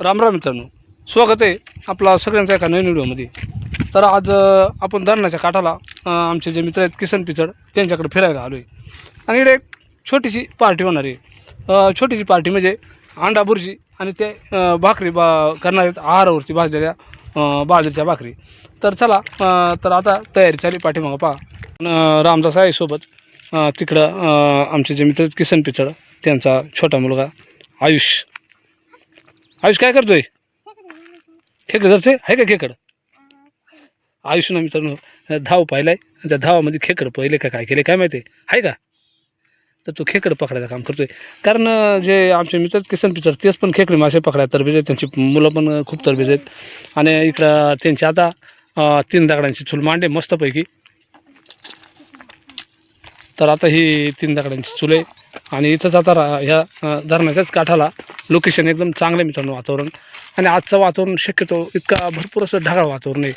राम राम मित्रांनो. स्वागत आहे आपला सगळ्यांचा एका नवीन व्हिडिओमध्ये. तर आज आपण धरणाच्या काठाला आमचे जे मित्र आहेत किसन पिचड त्यांच्याकडे फिरायला आलो आहे आणि इकडे एक छोटीशी पार्टी होणार आहे. छोटीशी पार्टी म्हणजे अंडा बुर्जी आणि ते भाकरी बा करणार आहेत आहारावरती भाजलेल्या बाजरीच्या भाकरी. तर चला तर आता तयारी चालली पाठीमागं पहा. रामदास आहे सोबत. तिकडं आमचे जे मित्र आहेत किसन पिचड त्यांचा छोटा मुलगा आयुष. आयुष काय करतोय? खेकडं धरचे आहे का खेकड? आयुष ना मित्रांनो धाव पाहिलाय. त्या धावामध्ये खेकड पहिले का काय केले काय माहिती? आहे का? तर तो खेकड पकडायचं काम करतोय. कारण जे आमचे मित्र किसन पितर तेच पण खेकडे मासे पकडायला तरबेज आहेत. त्यांची मुलं पण खूप तरबेज आहेत. आणि इकडं त्यांची आता तीन दगडांची चूल मांडे मस्तपैकी. तर आता ही तीन दगडांची चूल आहे. आणि इथंच आता रा- ह्या धरणाच्याच काठाला लोकेशन एकदम चांगलं मित्रांनो वातावरण. आणि आजचं वातावरण शक्यतो इतका भरपूर असं ढगाळ वातावरण आहे.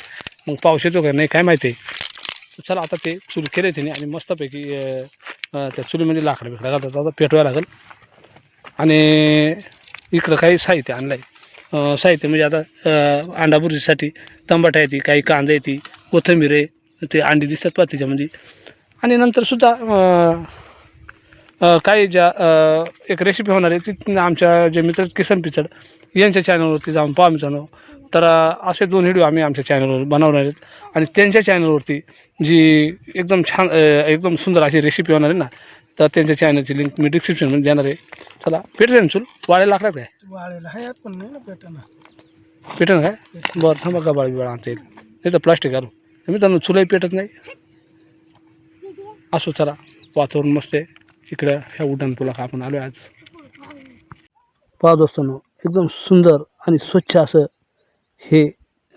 मग पाऊस येतो का नाही काय माहिती आहे. चला आता ते चूल केले त्याने आणि मस्तपैकी त्या चुलीमध्ये लाकडं बिकडं घालतात. आता पेटवायला लागेल. आणि इकडं काही साहित्य आणलं आहे साहित्य म्हणजे आता अंडाभुर्जीसाठी अंडा तंबाट आहे ती काही कांदा आहे ती कोथिंबीर आहे ते अंडी दिसतात पा त्याच्यामध्ये आणि नंतरसुद्धा अं, काही ज्या अ, एक रेसिपी होणार आहे ती आमच्या जे मित्र आहेत किसन पिचड यांच्या चॅनलवरती जाऊन पहा मित्रांनो. तर अ, असे दोन व्हिडिओ आम्ही आमच्या चॅनलवर बनवणार आहेत. आणि त्यांच्या चॅनलवरती जी एकदम छान अ, एकदम सुंदर अशी रेसिपी होणार आहे ना तर त्यांच्या चॅनलची लिंक मी डिस्क्रिप्शनमध्ये देणार आहे. चला पेटते ना चूल. वाळायला लागतात काय वाळेला हयात पण नाही ना पेटाना पेटन काय? बरं थांबा का बाळी वेळा आणता येईल? नाही तर प्लास्टिक घालू. मित्रांनो चुलाही पेटत नाही. असो चला. वातावरण मस्त आहे. इकडं ह्या उड्डाण पुला का आपण आलो आज. पाहत असताना एकदम सुंदर आणि स्वच्छ असं हे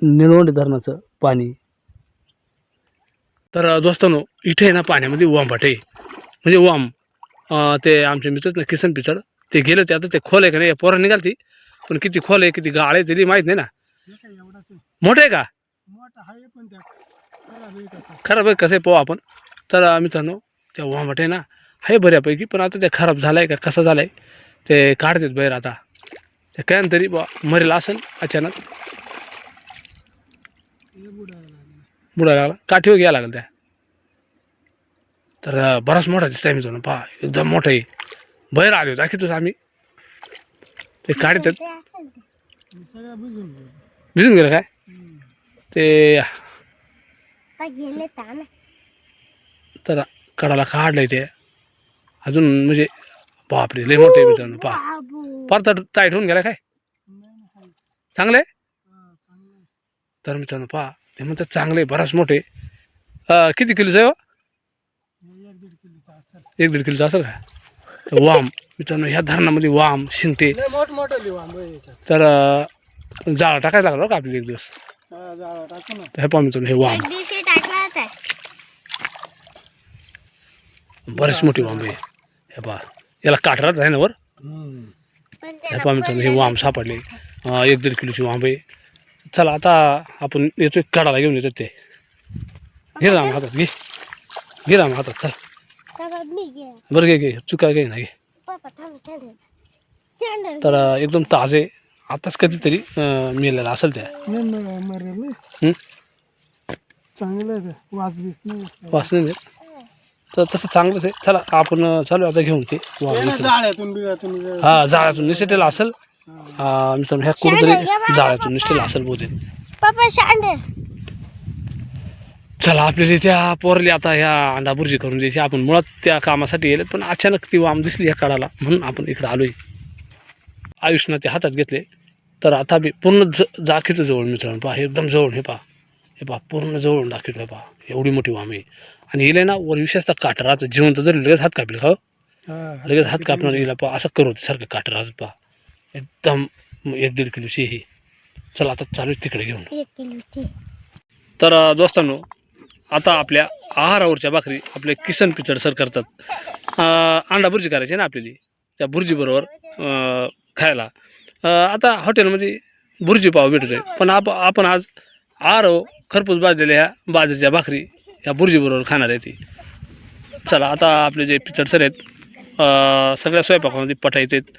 निळवंडे धरणाचं पाणी. तर दोस्तांनो इथे आहे ना पाण्यामध्ये आहे म्हणजे वाम ते आमचे मित्र ना किसन पिचड ते गेले ते आता ते खोल आहे का नाही पोरं निघालती. पण किती खोल आहे किती गाळ आहे तरी माहीत नाही ना. मोठं आहे का? खराब आहे कसं आहे पाहू आपण. तर मित्रांनो त्या आहे ना आहे बऱ्यापैकी पण आता ते खराब झालं आहे का कसं झालं आहे ते काढतात बाहेर आता. ते काय तरी बा मरेल असेल अचानक. बुडायला लागलं. काठीवर घ्यायला लागेल त्या. तर बराच मोठा दिसत आहे मित्रांनो पहा एकदम मोठा आहे. बाहेर आलो दाखवतोच आम्ही. ते काढतात. मी भिजून गेलं काय? ते तर कडाला काढलंय ते. अजून म्हणजे बापरे लय मोठे मित्रांनो पहा. तर टाईट होऊन गेला काय? चांगले हा आहे तर मित्रांनो पहा ते म्हणतात चांगले बराच मोठे. किती किलोचं आहे हो? एक दीड किलोचा असेल एक दीड किलोचं असेल का? तर वाम. मित्रांनो ह्या धरणामध्ये वाम शिंगटे. तर जाळं टाकायला लागलं का आपल्याला एक दिवस? हा हे पहा मित्रांनो हे वाम. बरेच मोठी वाम आहे. हे पहा. याला काठराच आहे ना वर? पण हे पहा मित्रांनो हे वाम सापडले. एक दीड किलोची वाम आहे. चला आता आपण येतोय काढायला घेऊन येतो ते. घे राम हातात घे. घे राम हातात चल. त्याला मी घे. बरं घे घे. चुका घे ना घे. तर एकदम ताजे आताच कधीतरी मेलेला असेल त्या? चांगलं आहे ते. वास नाही तर तसं चांगलंच आहे. चला आपण चालू आता घेऊन ते हे. जाळ्यातून बिळ्यातून वे- हा जाळ्यातून निसटेला असेल. अं, मित्रांनो ह्या कुठंतरी जाळ्यातून निसटेला असेल बहुतेक. पप्पा चला आपल्याला त्या पोरली आता ह्या अंडा बुर्जी करून द्यायची. आपण मुळात त्या कामासाठी येले पण अचानक ती वाम दिसली ह्या काढाला म्हणून आपण इकडे आलोय. आयुषनं ते हातात घेतले. तर आता बी पूर्ण ज दाखवतो जवळ मित्रांनो पहा एकदम जवळ हे पहा. हे पहा पूर्ण जवळून दाखवतो हे पहा. एवढी मोठी वाम आहे. आणि हिला ना वर विशेषतः काट राहतं जिवंत जरी लगेच हात कापले का हो? लगेच हात कापणार हिला पहा असं करू सारखं काट राहत पहा. एकदम एक दीड किलोची ही. चला आता चालू आहे तिकडे घेऊन. एक किलोची. तर अ, दोस्तांनो आता आपल्या आहारावरच्या भाकरी आपले किसन पिचड सर करतात. अ, अंडा भुर्जी करायची ना आपल्याली. त्या भुर्जीबरोबर अ, खायला. अ, आता हॉटेलमध्ये भुर्जी पाव भेटतोय. पण आप आपण आज आहार खरपूस भाजलेल्या ह्या बाजरीच्या भाकरी ह्या बुर्जीबरोबर खाणार आहे ती. चला आता आपले जे पिचड आहेत सगळ्या स्वयंपाकामध्ये पटायचे आहेत.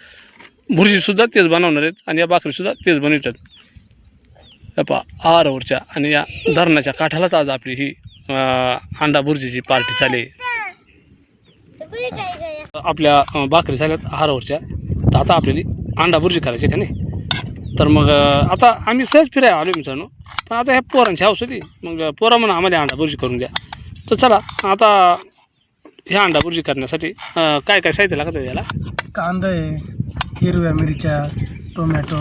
भुर्जीसुद्धा तेच बनवणार आहेत आणि या भाकरीसुद्धा तेच बनवतात. पा आरवरच्या आणि या धरणाच्या काठालाच आज आपली ही अंडा भुर्जीची पार्टी चालली आपल्या बाकरी भाकरी झाल्यात आरवरच्या तर आता आपल्याला अंडा भुर्जी करायची का नाही? तर मग आता आम्ही सहज फिरायला आलो मित्रांनो. पण आता ह्या पोरांची हाऊस होती मग पोरा म्हणा आम्हाला अंडा भुर्जी करून द्या. तर चला आता ह्या अंडा भुर्जी करण्यासाठी काय काय साहित्य लागतं याला? कांदा आहे हिरव्या मिरच्या टोमॅटो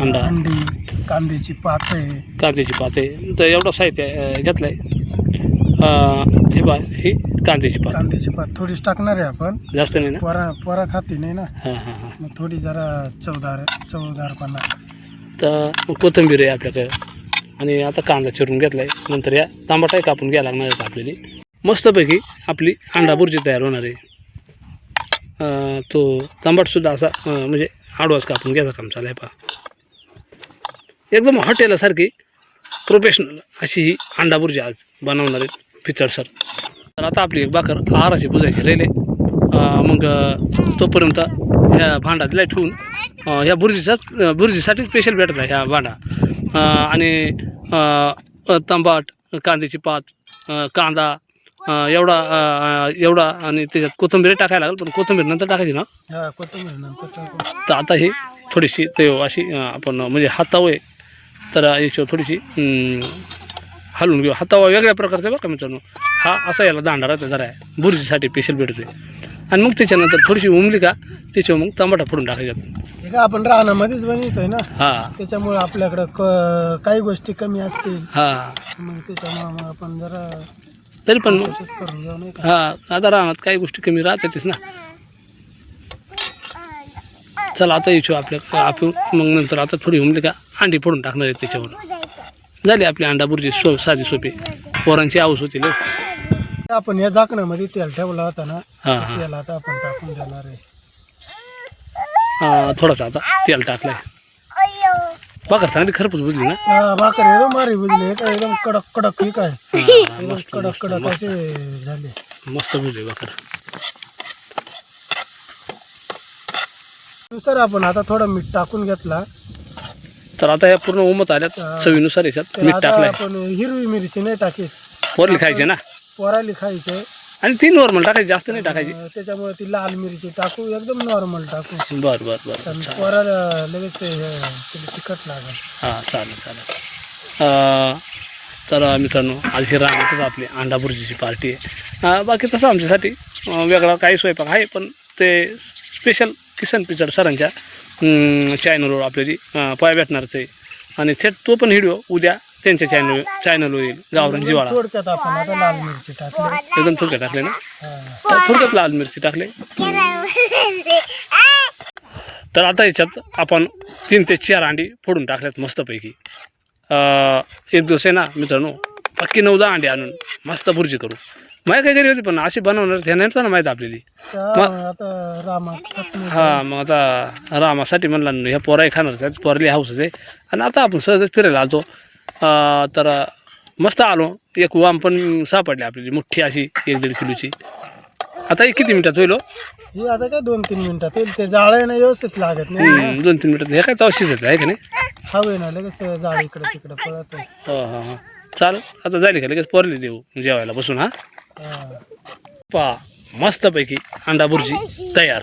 अंडा. अंडी कांद्याची पात. आहे कांद्याची पात. आहे तर एवढं साहित्य घेतलं आहे हे बा ही कांद्याची पात. कांद्याची पात. थोडीच टाकणार आहे आपण. जास्त नाही ना? पोरा पोरा खाते नाही ना? हां हां हां. मग थोडी जरा चवदार चवदारपणा. तर कोथिंबीर आहे आपल्याकडे. आणि आता कांदा चिरून घेतला आहे नंतर या टमाटाही कापून घ्यायला लागणार आहेत आपल्याला. मस्तपैकी आपली अंडा बुर्जी तयार होणार आहे. अं, तो टमाटसुद्धा असा अं, म्हणजे आडवाच कापून घ्यायचा काम चालू आहे पहा. एकदम हॉटेलासारखी प्रोफेशनल अशी ही अंडा बुर्जी आज बनवणार आहेत. पिचड सर. तर आता आपली एक बाकर आहाराची बुजायची राहिले मग तोपर्यंत ह्या भांडात लाइट ठेवून ह्या बुर्जीचाच बुर्जीसाठी स्पेशल भेटत आहे ह्या भांडा. आणि तंबाट कांद्याची पात कांदा एवढा एवढा आणि त्याच्यात कोथिंबीर टाकायला लागेल पण कोथिंबीर नंतर टाकायची ना? हा तर आता ही थोडीशी ते अशी आपण म्हणजे हातावय तर याच्यावर थोडीशी हलवून घेऊ. हातावा वेगळ्या प्रकारचा का मित्रांनो. हा असा याला दांडा राहतो जरा. बुर्जीसाठी स्पेशल भेटतोय. आणि मग त्याच्यानंतर थोडीशी उमली का त्याच्यावर मग टमाटा फोडून टाकायच्यात हे का आपण रानामध्येच बनवतोय ना? हा. त्याच्यामुळे आपल्याकडं क काही गोष्टी कमी असतील. हा. मग त्याच्यामुळे मग आपण जरा तरी पण मग तसंच करून घेऊ नाही का? हा आता राहणार काही गोष्टी कमी राहतातच ना. चला आता यायचो आपल्या आपण मग नंतर आता थोडी उमली का अंडी फोडून टाकणार आहे त्याच्यावर. झाली आपली अंडा बुर्जी सो साधी सोपी. पोरांची आऊस होती लय. आपण या झाकणामध्ये तेल ठेवला होता ना हां हां. तेल आता आपण टाकून देणार आहे. हा, थोडासा आता तेल टाकलाय. बघा चांगली खरपूस बुजली ना? हा, भाकर एकदम भारी बुजले काय एकदम कडक कडक ही काय हा, एकदम मस्त कडक कडक असे झाले. मस्त बुजली बकर सर आपण आता थोडं मीठ टाकून घेतला. तर आता या पूर्ण उमत आल्यात चवीनुसार याच्यात मीठ टाकलंय. आपण हिरवी मिरची नाही टाकीत पोरली खायची ना? पोराली खायचे. आणि ती नॉर्मल टाकायची जास्त नाही टाकायची. त्याच्यामुळे ती लाल मिरची टाकू एकदम नॉर्मल टाकू. बर बर बर. पोराला लगेच ते, हे, तिला तिखट लागेल. हां चालेल चालेल. अं, तर मित्रांनो आज ही रानातच आपली अंडा बुर्जीची पार्टी आहे. अं, बाकी तसं आमच्यासाठी अं, वेगळा काही स्वयंपाक आहे पण ते स्पेशल किसन पिचड सरांच्या चॅनलवर आपल्याची अं, पाय भेटणारच आहे. आणि थेट तो पण व्हिडिओ उद्या त्यांच्या चॅनल चॅनलवर येईल. गावरान जिवाळा. थोडक्यात आपण आता लाल मिरची टाकली. एकदम थोडक्यात टाकले ना? हा. थोडक्यात लाल मिरची टाकले. तर आता याच्यात आपण तीन ते चार अंडी फोडून टाकल्यात मस्तपैकी. अं, एक दिवस आहे ना मित्रांनो पक्की नऊ दहा अंडी आणून मस्त बुर्जी करू. माहिती काय घरी होती पण अशी बनवणार ह्या नाही ना माहीत आपल्याली. हां मग आता रामासाठी म्हणला ह्या पोराही खाणार आहेत पोराली हाऊसच आहे. आणि आता आपण सहजच फिरायला आलतो. अं, तर मस्त आलो. एक वाम पण सापडली आपल्याली मोठी अशी एक दीड किलोची. आता हे किती मिनिटात होईल हो? ही आता काय दोन तीन मिनिटात होईल ते जाळे ना व्यवस्थित लागत नाही. दोन तीन मिनिटात. हे काय चौशीच आहे का नाही? हवे ना लगेच जाळ इकडे तिकडे पळत. हो हो हो. चालेल आता जाईल का लगेच पोरली देऊ जेवायला बसून हा हा. पा मस्तपैकी अंडा बुर्जी तयार.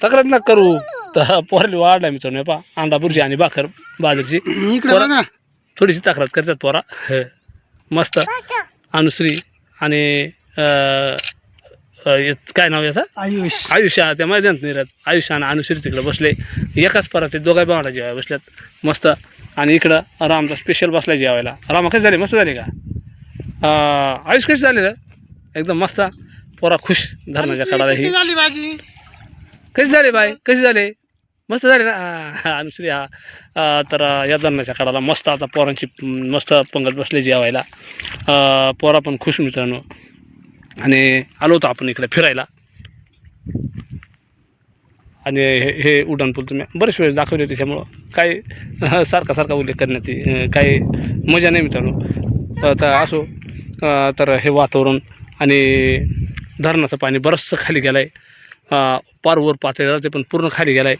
तक्रार नका करू तर पोरली वाढला मित्रांनो पा अंडा बुर्जी आणि भाकर बाजरीची. थोडीशी तक्रार करतात पोरा. मस्त. अनुश्री आणि काय नाव याचं? आयुष. आयुष्या त्या मैदानात नाही राहत. आयुष्य आणि अनुश्री तिकडे बसले. एकाच परात ते दोघा भावना जेवायला बसल्यात. मस्त. आणि इकडं रामचा स्पेशल बसला जेवायला. रामा कशी झाले? मस्त झाले का? आयुष कशी झाले रे? एकदम मस्त पोरा खुश धरणाच्या कडाला ही. झाली भाजी? कशी झाले बाय कशी झाले? मस्त झाले ना? हा, अनुश्री हा. तर या धरणाच्या कडाला मस्त आता पोरांची मस्त पंगत बसले जेवायला. पोरा पण खुश मित्रांनो. आणि आलो होतो आपण इकडे फिरायला. आणि हे हे उड्डाणपूल तुम्ही बरेच वेळेस दाखवले त्याच्यामुळं काही सारखा सारखा उल्लेख करण्याची अं, काही मजा नाही मित्रांनो. तर असो. तर हे वातावरण आणि धरणाचं पाणी बरंचसं खाली गेलं आहे पार वर पातळीला ते पण पूर्ण खाली गेला आहे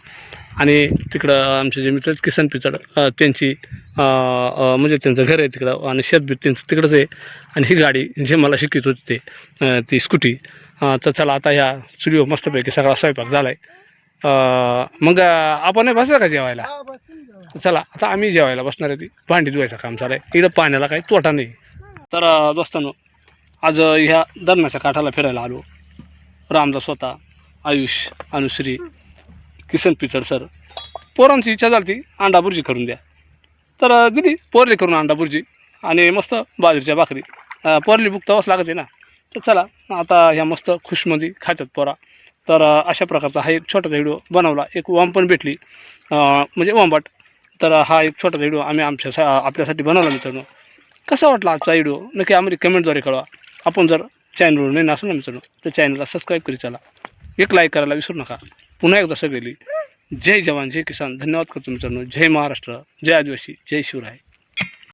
आणि तिकडं आमचे जे मित्र आहेत किसन पिचड त्यांची म्हणजे त्यांचं घर आहे तिकडं आणि शेतबीत त्यांचं तिकडंच आहे. आणि ही गाडी जे मला शिकत होती ते ती स्कूटी तर चला आता ह्या चुलीवर मस्तपैकी सगळा स्वयंपाक झाला आहे मग आपण बसलं का जेवायला? चला आता आम्ही जेवायला बसणार आहे ती. भांडी धुवायचं काम चालू आहे. इकडं पाण्याला काही तोटा नाही. तर दोस्तांनो आज ह्या धरणाच्या काठाला फिरायला आलो. रामदा स्वतः आयुष अनुश्री किसन पिचड सर. पोरांची इच्छा झाली ती अंडा बुर्जी करून द्या. तर दिली पोरली करून अंडा बुर्जी आणि मस्त बाजरीच्या भाकरी. पोरली बुक तवाच लागते ना? तर चला आता ह्या मस्त खुशमध्ये खातात पोरा. तर अशा प्रकारचा हा एक छोटासा व्हिडिओ बनवला. एक वाम पण भेटली. म्हणजे वांबाट तर हा एक छोटासा व्हिडिओ आम्ही आमच्या आपल्यासाठी बनवला मित्रांनो. कसा वाटला आजचा व्हिडिओ नक्की आम्ही कमेंटद्वारे कळवा. आपण जर चॅनलवर नाही नसेल ना मित्रांनो तर चॅनलला सबस्क्राईब करी चला. एक लाईक करायला विसरू नका. पुन्हा एकदा सगळी जय जवान जय किसान. धन्यवाद करतो मित्रांनो. जय महाराष्ट्र जय आदिवासी जय शिवराय.